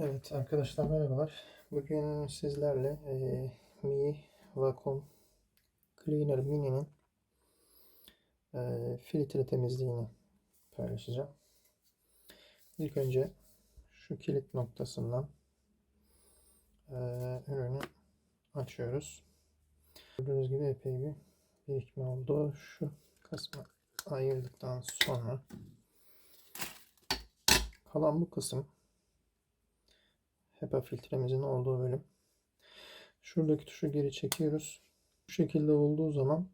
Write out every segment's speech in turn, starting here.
Evet arkadaşlar merhabalar. Bugün sizlerle e, Mi Vacuum Cleaner Mini'nin e, filtre temizliğini paylaşacağım. İlk önce şu kilit noktasından e, ürünü açıyoruz. Gördüğünüz gibi epey bir birikme oldu. Şu kısmı ayırdıktan sonra kalan bu kısım HEPA filtremizin olduğu bölüm. Şuradaki tuşu geri çekiyoruz. Bu şekilde olduğu zaman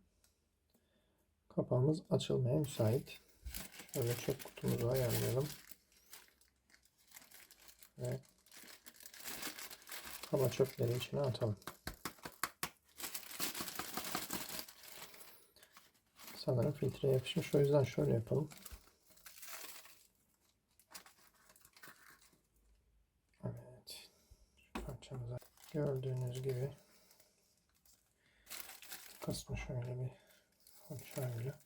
kapağımız açılmaya müsait. Şöyle çöp kutumuzu ayarlayalım. Ve kaba çöpleri içine atalım. Sanırım filtre yapışmış. O yüzden şöyle yapalım. Evet. Şu parçamıza gördüğünüz gibi kısmı şöyle bir fırçayla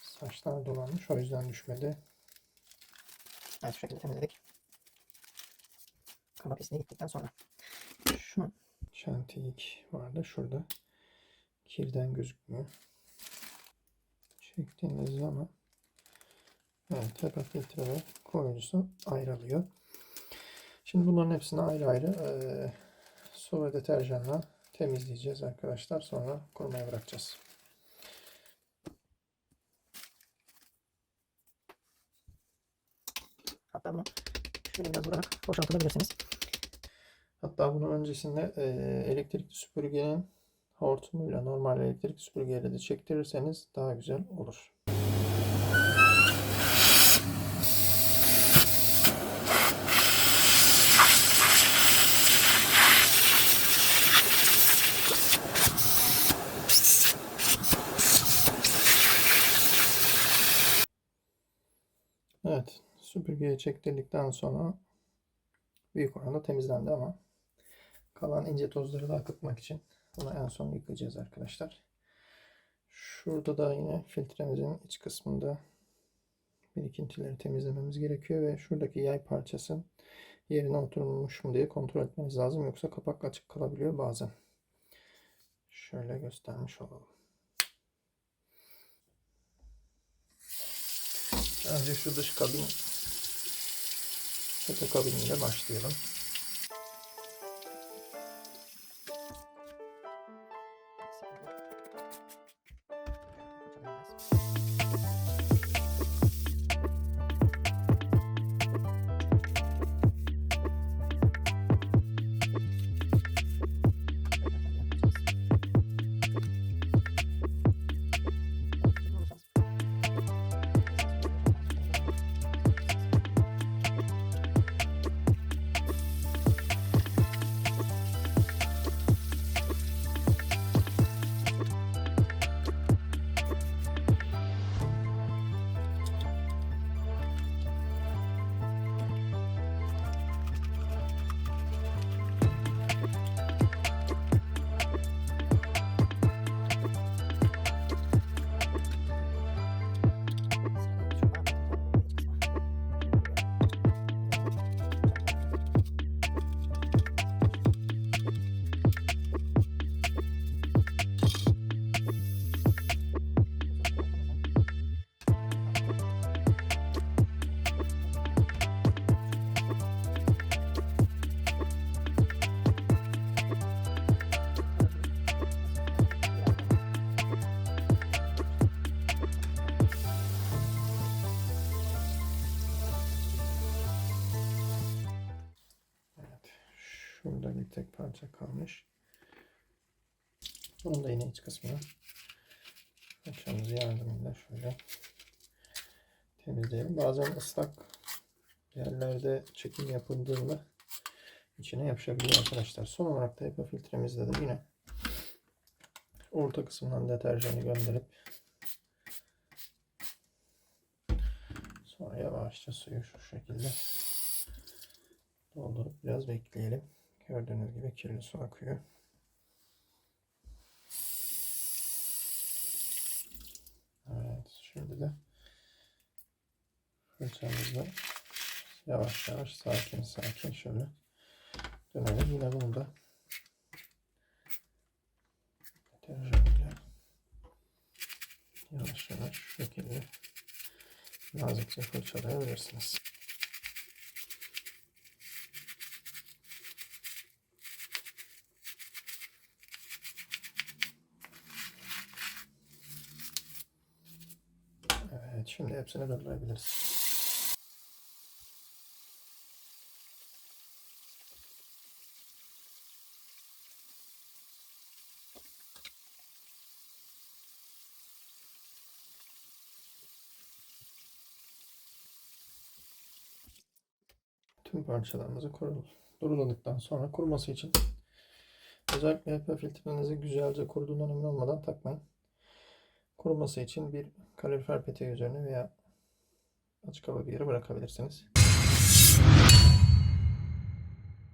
saçlar dolanmış. O yüzden düşmedi. Evet şu şekilde temizledik. Kaba pisliği gittikten sonra şu çentik vardı. Şurada kirden gözükmüyor. Çektiğiniz zaman evet HEPA filtre ve koruyucusu ayrılıyor. Şimdi bunların hepsini ayrı ayrı eee su ve deterjanla temizleyeceğiz arkadaşlar. Sonra kurumaya bırakacağız. Hatta bunu şöyle biraz vurarak boşaltabilirsiniz. Hatta bunu öncesinde eee elektrikli süpürgenin hortumuyla normal elektrikli süpürgeyle de çektirirseniz daha güzel olur. Evet, süpürgeye çektirdikten sonra büyük oranda temizlendi ama kalan ince tozları da akıtmak için bunu en son yıkayacağız arkadaşlar. Şurada da yine filtremizin iç kısmında birikintileri temizlememiz gerekiyor ve şuradaki yay parçası yerine oturmuş mu diye kontrol etmemiz lazım. Yoksa kapak açık kalabiliyor bazen. Şöyle göstermiş olalım. Önce şu dış kabin tepe kabiniyle başlayalım. Bunun da yine iç kısmını fırçamız yardımıyla şöyle temizleyelim. Bazen ıslak yerlerde çekim yapıldığında içine yapışabiliyor arkadaşlar. Son olarak da HEPA filtremizde de yine orta kısmından deterjanı gönderip sonra yavaşça suyu şu şekilde doldurup biraz bekleyelim. Gördüğünüz gibi kirli su akıyor. Evet, şimdi de fırçamızla Yavaş yavaş sakin sakin şöyle dönelim. Yine bunu da yavaş yavaş şu şekilde nazikçe fırçalayabilirsiniz. Evet, şimdi hepsini doldurabiliriz. Tüm parçalarımızı kurul- duruladıktan sonra kuruması için özellikle HEPA filtrenizi güzelce kuruduğundan emin olmadan takmayın. Kuruması için bir kalorifer peteği üzerine veya açık hava bir yere bırakabilirsiniz.